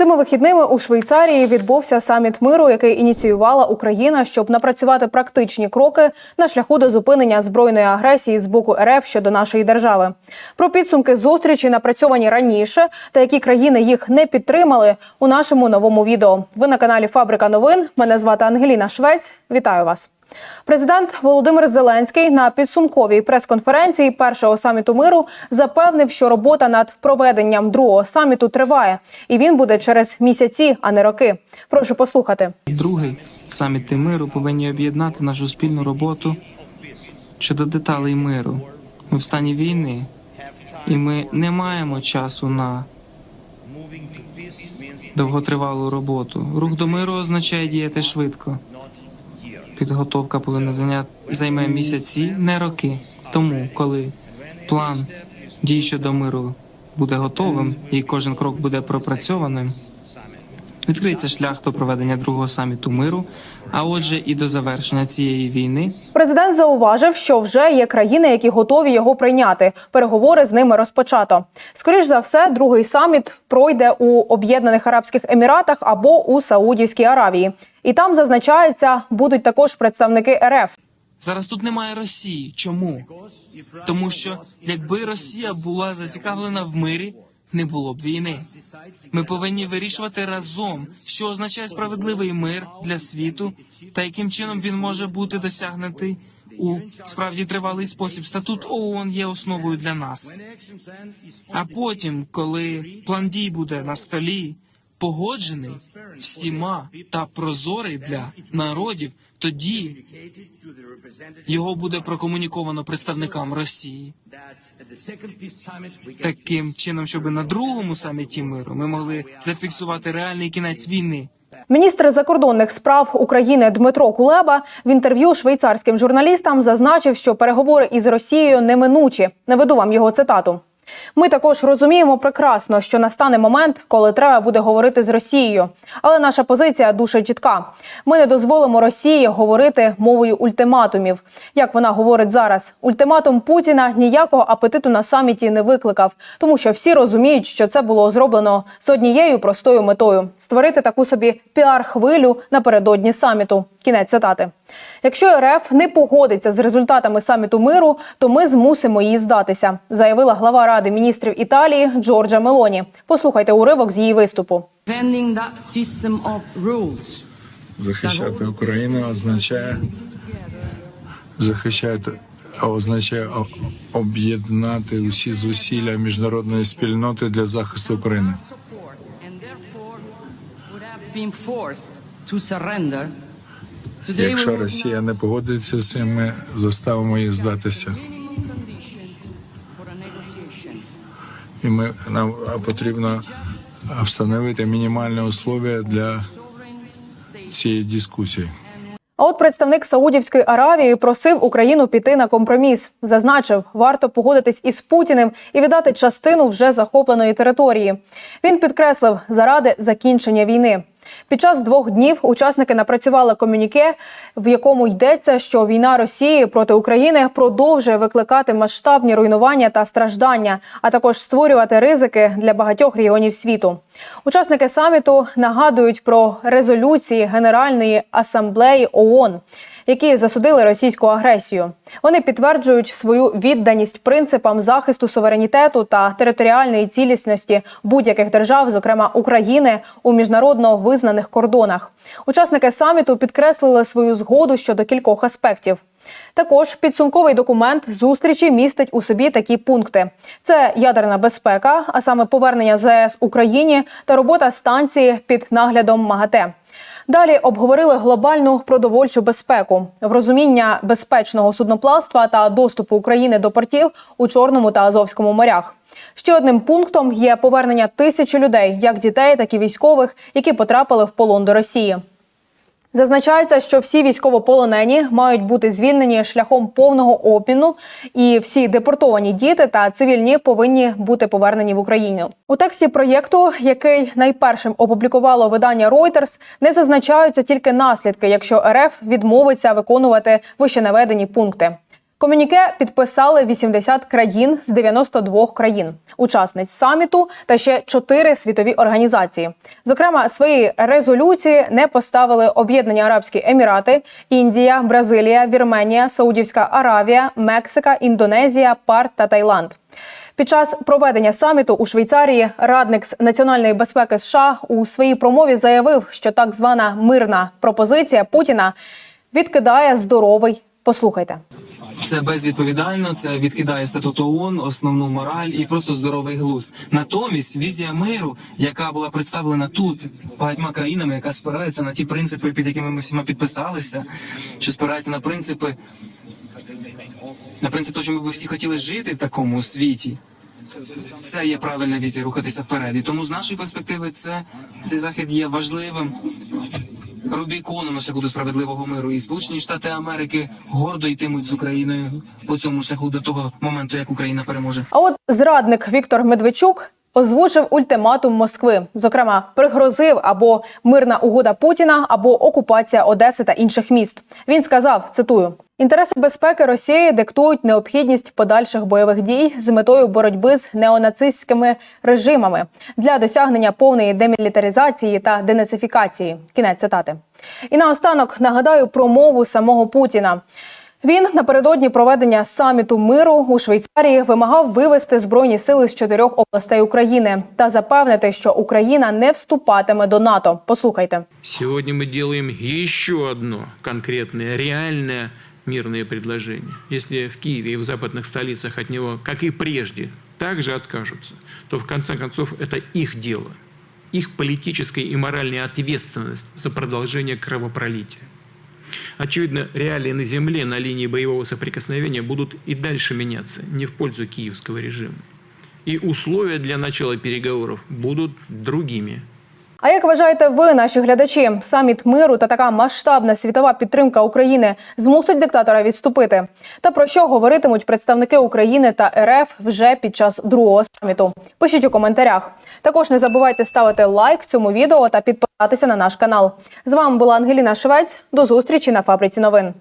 Цими вихідними у Швейцарії відбувся саміт миру, який ініціювала Україна, щоб напрацювати практичні кроки на шляху до зупинення збройної агресії з боку РФ щодо нашої держави. Про підсумки зустрічі напрацьовані раніше та які країни їх не підтримали у нашому новому відео. Ви на каналі Фабрика новин. Мене звати Ангеліна Швець. Вітаю вас. Президент Володимир Зеленський на підсумковій прес-конференції першого саміту миру запевнив, що робота над проведенням другого саміту триває, і він буде через місяці, а не роки. Прошу послухати. Другий саміти миру повинні об'єднати нашу спільну роботу щодо деталей миру. Ми в стані війни, і ми не маємо часу на довготривалу роботу. Рух до миру означає діяти швидко. Підготовка повинна зайняти займе місяці, не роки. Тому, коли план дій щодо миру буде готовим і кожен крок буде пропрацьованим, відкриється шлях до проведення другого саміту миру, а отже, і до завершення цієї війни. Президент зауважив, що вже є країни, які готові його прийняти. Переговори з ними розпочато. Скоріш за все, другий саміт пройде у Об'єднаних Арабських Еміратах або у Саудівській Аравії. І там зазначається, будуть також представники РФ. Зараз тут немає Росії. Чому? Тому що якби Росія була зацікавлена в мирі, не було б війни. Ми повинні вирішувати разом, що означає справедливий мир для світу, та яким чином він може бути досягнутий у справді тривалий спосіб. Статут ООН є основою для нас. А потім, коли план дій буде на столі, погоджений всіма та прозорий для народів, тоді його буде прокомуніковано представникам Росії. Таким чином, щоб на другому саміті миру ми могли зафіксувати реальний кінець війни. Міністр закордонних справ України Дмитро Кулеба в інтерв'ю швейцарським журналістам зазначив, що переговори із Росією неминучі. Наведу вам його цитату. Ми також розуміємо прекрасно, що настане момент, коли треба буде говорити з Росією. Але наша позиція дуже чітка. Ми не дозволимо Росії говорити мовою ультиматумів. Як вона говорить зараз, ультиматум Путіна ніякого апетиту на саміті не викликав, тому що всі розуміють, що це було зроблено з однією простою метою створити таку собі піар-хвилю напередодні саміту. Кінець цитати. Якщо РФ не погодиться з результатами саміту миру, то ми змусимо її здатися, заявила глава ради міністрів Італії Джорджа Мелоні. Послухайте уривок з її виступу. Захищати Україну означає захищати означає об'єднати усі зусилля міжнародної спільноти для захисту України. Якщо Росія не погодиться з цим, ми заставимо їх здатися. І ми нам потрібно встановити мінімальні условия для цієї дискусії. А от представник Саудівської Аравії просив Україну піти на компроміс. Зазначив, варто погодитись із Путіним і віддати частину вже захопленої території. Він підкреслив заради закінчення війни. Під час двох днів учасники напрацювали комюніке, в якому йдеться, що війна Росії проти України продовжує викликати масштабні руйнування та страждання, а також створювати ризики для багатьох регіонів світу. Учасники саміту нагадують про резолюції Генеральної асамблеї ООН, які засудили російську агресію. Вони підтверджують свою відданість принципам захисту суверенітету та територіальної цілісності будь-яких держав, зокрема України, у міжнародно визнаних кордонах. Учасники саміту підкреслили свою згоду щодо кількох аспектів. Також підсумковий документ зустрічі містить у собі такі пункти: це ядерна безпека, а саме повернення ЗС Україні та робота станції під наглядом МАГАТЕ. Далі обговорили глобальну продовольчу безпеку, розуміння безпечного судноплавства та доступу України до портів у Чорному та Азовському морях. Ще одним пунктом є повернення тисячі людей, як дітей, так і військових, які потрапили в полон до Росії. Зазначається, що всі військовополонені мають бути звільнені шляхом повного обміну, і всі депортовані діти та цивільні повинні бути повернені в Україну. У тексті проєкту, який найпершим опублікувало видання Reuters, не зазначаються тільки наслідки, якщо РФ відмовиться виконувати вище наведені пункти. Комюніке підписали 80 країн з 92 країн, учасниць саміту та ще 4 світові організації. Зокрема, свої резолюції не поставили Об'єднані Арабські Емірати, Індія, Бразилія, Вірменія, Саудівська Аравія, Мексика, Індонезія, ПАР та Таїланд. Під час проведення саміту у Швейцарії радник з національної безпеки США у своїй промові заявив, що так звана мирна пропозиція Путіна відкидає здоровий. Послухайте. Це безвідповідально, це відкидає статут ООН, основну мораль і просто здоровий глузд. Натомість візія миру, яка була представлена тут багатьма країнами, яка спирається на ті принципи, під якими ми всіма підписалися, що спирається на принципи, на принцип того, що ми б всі хотіли жити в такому світі. Це є правильна візія рухатися вперед. І тому з нашої перспективи це цей захід є важливим рубіконом на шляху до справедливого миру. І Сполучені Штати Америки гордо йтимуть з Україною по цьому шляху до того моменту, як Україна переможе. А от зрадник Віктор Медведчук озвучив ультиматум Москви. Зокрема, пригрозив або мирна угода Путіна, або окупація Одеси та інших міст. Він сказав: цитую. Інтереси безпеки Росії диктують необхідність подальших бойових дій з метою боротьби з неонацистськими режимами для досягнення повної демілітаризації та денацифікації. Кінець цитати. І наостанок нагадаю про мову самого Путіна. Він напередодні проведення саміту миру у Швейцарії вимагав вивести збройні сили з чотирьох областей України та запевнити, що Україна не вступатиме до НАТО. Послухайте. Сегодня мы делаем еще одно конкретное, реальное мирное предложение. Если в Киеве и в западных столицах от него, как и прежде, также откажутся, то в конце концов это их дело, их политическая и моральная ответственность за продолжение кровопролития. Очевидно, реалии на земле на линии боевого соприкосновения будут и дальше меняться, не в пользу киевского режима. И условия для начала переговоров будут другими. А як вважаєте ви, наші глядачі, саміт миру та така масштабна світова підтримка України змусить диктатора відступити? Та про що говоритимуть представники України та РФ вже під час другого саміту? Пишіть у коментарях. Також не забувайте ставити лайк цьому відео та підписатися на наш канал. З вами була Ангеліна Швець. До зустрічі на фабриці новин.